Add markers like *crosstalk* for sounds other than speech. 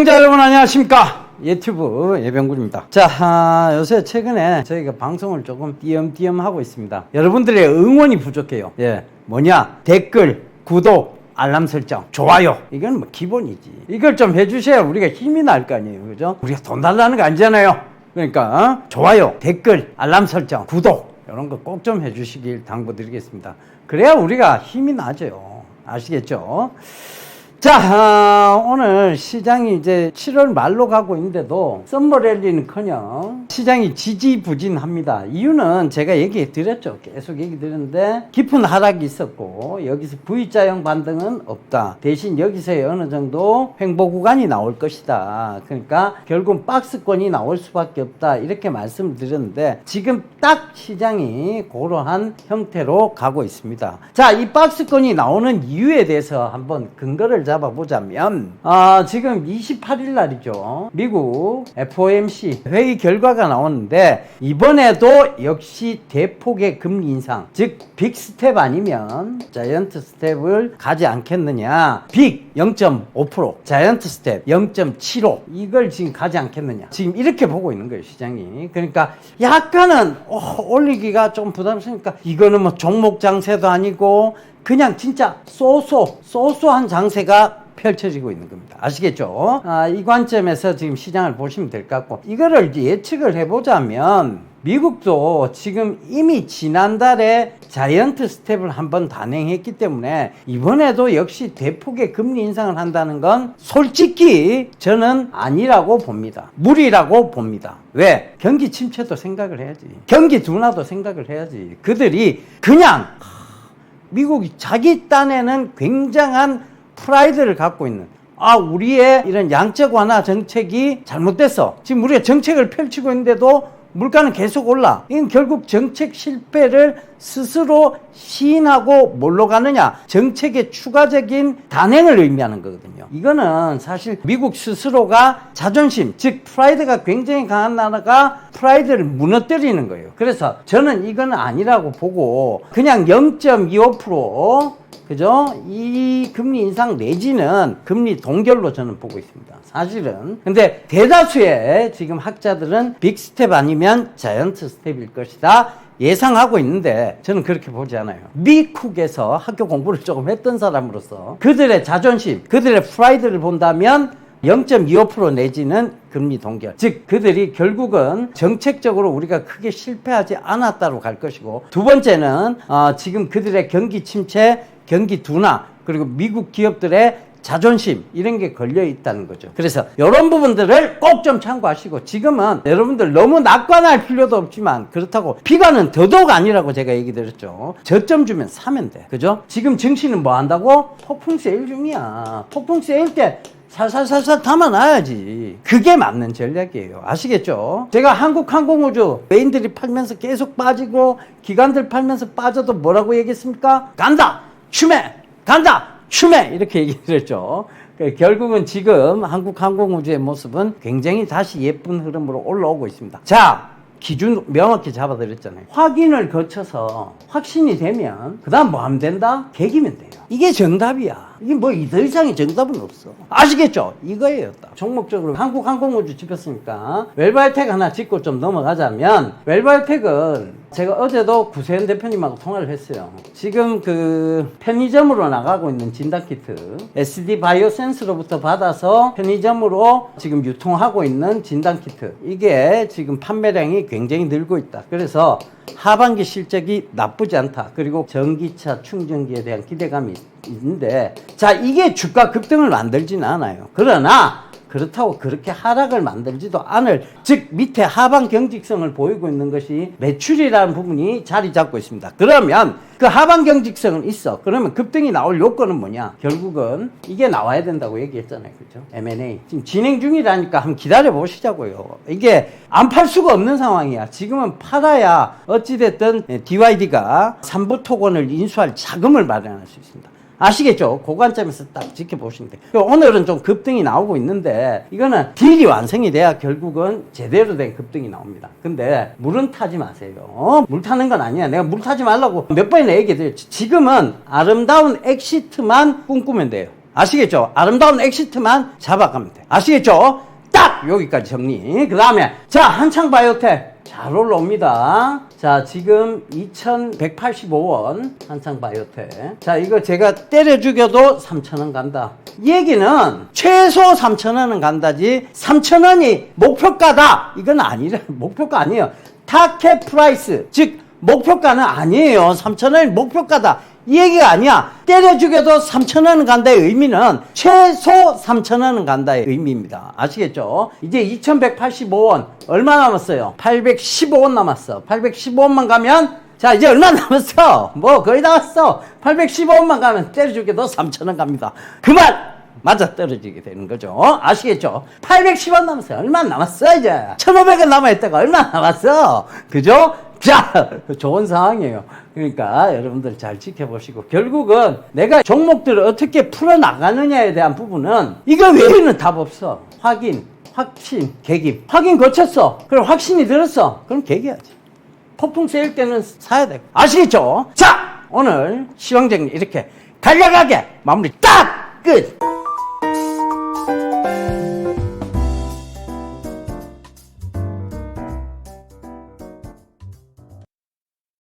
시청자 여러분 안녕하십니까? 유튜브 예병군입니다. 자 아, 요새 최근에 저희가 방송을 조금 띄엄띄엄 하고 있습니다. 여러분들의 응원이 부족해요. 예 뭐냐? 댓글 구독 알람 설정 좋아요. 이건 뭐 기본이지. 이걸 좀 해주셔야 우리가 힘이 날 거 아니에요. 그죠? 우리가 돈 달라는 거 아니잖아요. 그러니까 어? 좋아요 댓글 알람 설정 구독 이런 거 꼭 좀 해주시길 당부드리겠습니다. 그래야 우리가 힘이 나죠. 아시겠죠 자, 아, 오늘 시장이 이제 7월 말로 가고 있는데도 썸머랠리는 커녕 시장이 지지부진합니다. 이유는 제가 얘기해 드렸죠. 계속 얘기 드렸는데 깊은 하락이 있었고 여기서 V자형 반등은 없다. 대신 여기서의 어느 정도 횡보 구간이 나올 것이다. 그러니까 결국 박스권이 나올 수밖에 없다. 이렇게 말씀을 드렸는데 지금 딱 시장이 그러한 형태로 가고 있습니다. 자, 이 박스권이 나오는 이유에 대해서 한번 근거를 잡아보자면 아, 지금 28일 날이죠. 미국 FOMC 회의 결과가 나오는데 이번에도 역시 대폭의 금리 인상 즉 빅스텝 아니면 자이언트 스텝을 가지 않겠느냐. 빅 0.5% 자이언트 스텝 0.75 이걸 지금 가지 않겠느냐. 지금 이렇게 보고 있는 거예요 시장이. 그러니까 약간은 어, 올리기가 좀 부담스러우니까 이거는 뭐 종목 장세도 아니고 그냥 진짜 쏘쏘 쏘쏘한 장세가 펼쳐지고 있는 겁니다. 아시겠죠? 아, 이 관점에서 지금 시장을 보시면 될 것 같고 이거를 예측을 해보자면 미국도 지금 이미 지난달에 자이언트 스텝을 한번 단행했기 때문에 이번에도 역시 대폭의 금리 인상을 한다는 건 솔직히 저는 아니라고 봅니다. 무리라고 봅니다. 왜? 경기 침체도 생각을 해야지. 경기 둔화도 생각을 해야지. 그들이 그냥 미국이 자기 딴에는 굉장한 프라이드를 갖고 있는 아 우리의 이런 양적 완화 정책이 잘못됐어. 지금 우리가 정책을 펼치고 있는데도 물가는 계속 올라. 이건 결국 정책 실패를 스스로 시인하고 뭘로 가느냐. 정책의 추가적인 단행을 의미하는 거거든요. 이거는 사실 미국 스스로가 자존심 즉 프라이드가 굉장히 강한 나라가 프라이드를 무너뜨리는 거예요. 그래서 저는 이거는 아니라고 보고 그냥 0.25% 그죠? 이 금리 인상 내지는 금리 동결로 저는 보고 있습니다. 사실은. 근데 대다수의 지금 학자들은 빅스텝 아니면 자이언트 스텝일 것이다. 예상하고 있는데 저는 그렇게 보지 않아요. 미국에서 학교 공부를 조금 했던 사람으로서 그들의 자존심, 그들의 프라이드를 본다면 0.25% 내지는 금리 동결. 즉, 그들이 결국은 정책적으로 우리가 크게 실패하지 않았다로 갈 것이고, 두 번째는, 어, 지금 그들의 경기 침체, 경기 둔화, 그리고 미국 기업들의 자존심 이런 게 걸려 있다는 거죠. 그래서 이런 부분들을 꼭 좀 참고하시고 지금은 여러분들 너무 낙관할 필요도 없지만 그렇다고 비관은 더더욱 아니라고 제가 얘기 드렸죠. 저점 주면 사면 돼. 그죠? 지금 증시는 뭐 한다고? 폭풍 세일 중이야. 폭풍 세일 때 살살살살 담아놔야지. 그게 맞는 전략이에요. 아시겠죠? 제가 한국항공우주 메인들이 팔면서 계속 빠지고 기관들 팔면서 빠져도 뭐라고 얘기했습니까? 간다! 추매! 간다! 추매! 이렇게 얘기를 했죠. 그 결국은 지금 한국 항공우주의 모습은 굉장히 다시 예쁜 흐름으로 올라오고 있습니다. 자, 기준 명확히 잡아드렸잖아요. 확인을 거쳐서 확신이 되면 그 다음 뭐 하면 된다? 개기면 돼요. 이게 정답이야. 이게 뭐 더 이상의 정답은 없어. 아시겠죠? 이거예요. 딱. 종목적으로 한국 항공우주 짚었으니까 웰바이텍 하나 짚고 좀 넘어가자면 웰바이텍은 제가 어제도 구세현 대표님하고 통화를 했어요. 지금 그 편의점으로 나가고 있는 진단키트 SD 바이오센스로부터 받아서 편의점으로 지금 유통하고 있는 진단키트 이게 지금 판매량이 굉장히 늘고 있다. 그래서 하반기 실적이 나쁘지 않다. 그리고 전기차 충전기에 대한 기대감이 있는데 자 이게 주가 급등을 만들지는 않아요. 그러나 그렇다고 그렇게 하락을 만들지도 않을 즉 밑에 하방 경직성을 보이고 있는 것이 매출이라는 부분이 자리 잡고 있습니다. 그러면 그 하방 경직성은 있어. 그러면 급등이 나올 요건은 뭐냐? 결국은 이게 나와야 된다고 얘기했잖아요. 그죠? M&A. 지금 진행 중이라니까 한번 기다려 보시자고요. 이게 안 팔 수가 없는 상황이야. 지금은 팔아야 어찌됐든 DYD가 삼부 토건을 인수할 자금을 마련할 수 있습니다. 아시겠죠? 그 관점에서 딱 지켜보시면 돼요. 오늘은 좀 급등이 나오고 있는데 이거는 딜이 완성이 돼야 결국은 제대로 된 급등이 나옵니다. 근데 물은 타지 마세요. 어? 물 타는 건 아니야. 내가 물 타지 말라고 몇 번이나 얘기해드렸지. 지금은 아름다운 엑시트만 꿈꾸면 돼요. 아시겠죠? 아름다운 엑시트만 잡아가면 돼. 아시겠죠? 딱 여기까지 정리. 그 다음에 자 한창 바이오텍 잘 올라옵니다. 자 지금 2,185원 한창 바이오텍. 자 이거 제가 때려 죽여도 3,000원 간다. 얘기는 최소 3,000원은 간다지 3,000원이 목표가다. 이건 아니래. *laughs* 목표가 아니에요. 타켓 프라이스 즉 목표가는 아니에요. 3,000원이 목표가다. 이 얘기가 아니야. 때려 죽여도 3,000원은 간다의 의미는 최소 3,000원은 간다의 의미입니다. 아시겠죠? 이제 2,185원 얼마 남았어요? 815원 남았어. 815원만 가면 자 이제 얼마 남았어? 뭐 거의 다 왔어. 815원만 가면 때려 죽여도 3,000원 갑니다. 그만! 맞아 떨어지게 되는 거죠. 아시겠죠? 810원 남았어요. 얼마 남았어, 이제? 1,500원 남아있다가 얼마 남았어? 그죠? 자, 좋은 상황이에요. 그러니까 여러분들 잘 지켜보시고, 결국은 내가 종목들을 어떻게 풀어나가느냐에 대한 부분은 이거 외에는 답 없어. 확인, 확신, 계기. 확인 거쳤어. 그럼 확신이 들었어. 그럼 계기하지. 폭풍 세일 때는 사야 돼. 아시겠죠? 자, 오늘 시황정리 이렇게 간략하게 마무리 딱! 끝!